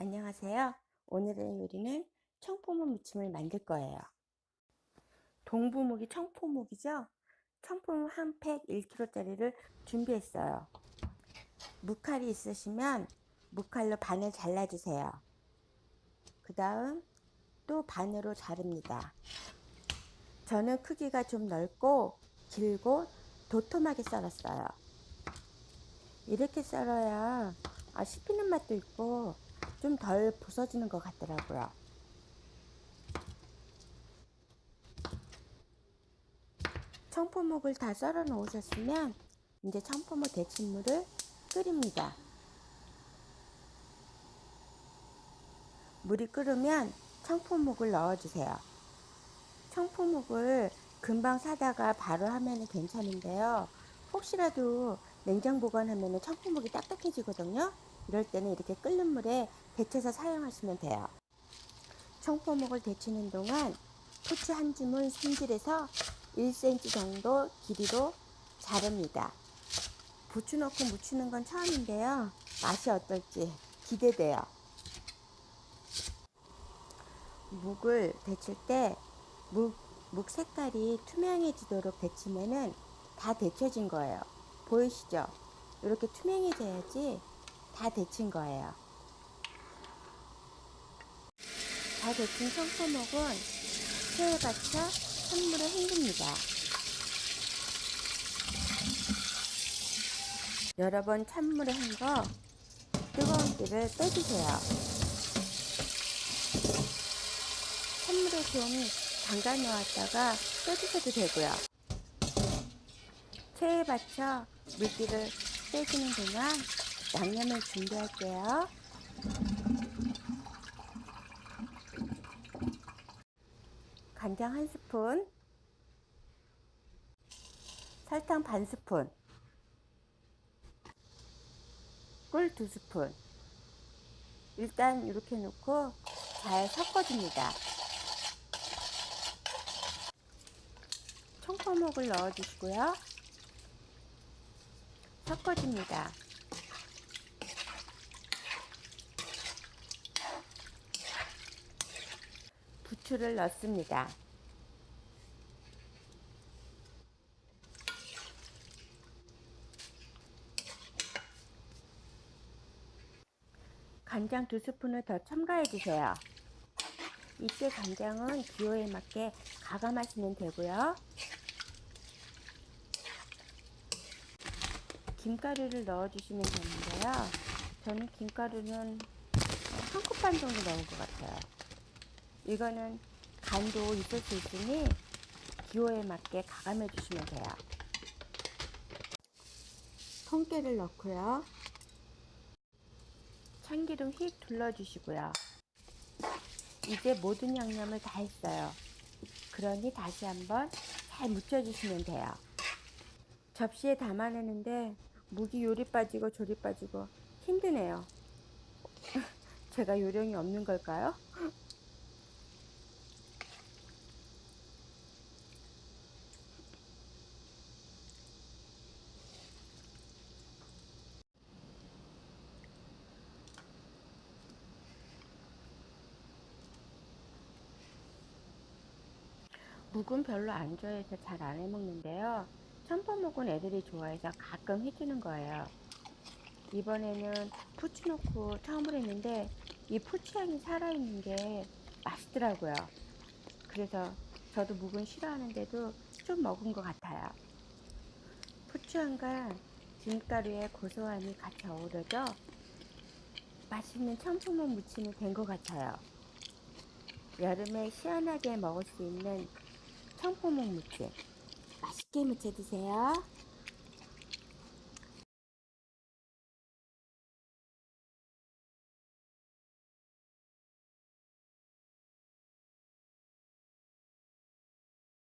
안녕하세요. 오늘의 요리는 청포묵 무침을 만들 거예요. 동부묵이 청포묵이죠? 청포묵 한팩 1kg짜리를 준비했어요. 무칼이 있으시면 무칼로 반을 잘라주세요. 그 다음 또 반으로 자릅니다. 저는 크기가 좀 넓고 길고 도톰하게 썰었어요. 이렇게 썰어야 아, 씹히는 맛도 있고 좀 덜 부서지는 것 같더라고요. 청포묵을 다 썰어 놓으셨으면 이제 청포묵 데친물을 끓입니다. 물이 끓으면 청포묵을 넣어주세요. 청포묵을 금방 사다가 바로 하면 괜찮은데요. 혹시라도 냉장 보관하면 청포묵이 딱딱해지거든요. 이럴 때는 이렇게 끓는 물에 데쳐서 사용하시면 돼요. 청포묵을 데치는 동안 후추 한 줌을 손질해서 1cm 정도 길이로 자릅니다. 부추 넣고 무치는 건 처음인데요. 맛이 어떨지 기대돼요. 묵을 데칠 때 묵, 묵 색깔이 투명해지도록 데치면은 다 데쳐진 거예요. 보이시죠? 이렇게 투명해져야지 다 데친 거예요. 다 데친 청포묵은 체에 받쳐 찬물에 헹굽니다. 여러 번 찬물에 헹궈 뜨거운 기를 빼주세요. 찬물에 좀 담가 놓았다가 빼주셔도 되고요. 체에 받쳐 물기를 빼주는 동안 양념을 준비할게요. 간장 한 스푼, 설탕 반 스푼, 꿀 두 스푼. 일단 이렇게 넣고 잘 섞어줍니다. 청포묵을 넣어주시고요. 섞어줍니다. 부추를 넣습니다. 간장 두 스푼을 더 첨가해 주세요. 이때 간장은 기호에 맞게 가감하시면 되고요. 김가루를 넣어주시면 되는데요. 저는 김가루는 한 컵 반 정도 넣은 것 같아요. 이거는 간도 있을 수 있으니 기호에 맞게 가감해 주시면 돼요. 통깨를 넣고요. 참기름 휙 둘러주시고요. 이제 모든 양념을 다 했어요. 그러니 다시 한번 잘 묻혀주시면 돼요. 접시에 담아내는데 무기 요리 빠지고 조리 빠지고 힘드네요. 제가 요령이 없는 걸까요? 묵은 별로 안 좋아해서 잘 안 해먹는데요. 청포묵은 애들이 좋아해서 가끔 해주는 거예요. 이번에는 푸치 넣고 처음으로 했는데 이 푸치향이 살아있는 게 맛있더라고요. 그래서 저도 묵은 싫어하는데도 좀 먹은 것 같아요. 푸치향과 김가루의 고소함이 같이 어우러져 맛있는 청포묵 무침이 된 것 같아요. 여름에 시원하게 먹을 수 있는 청포묵 무침 맛있게 무쳐 드세요.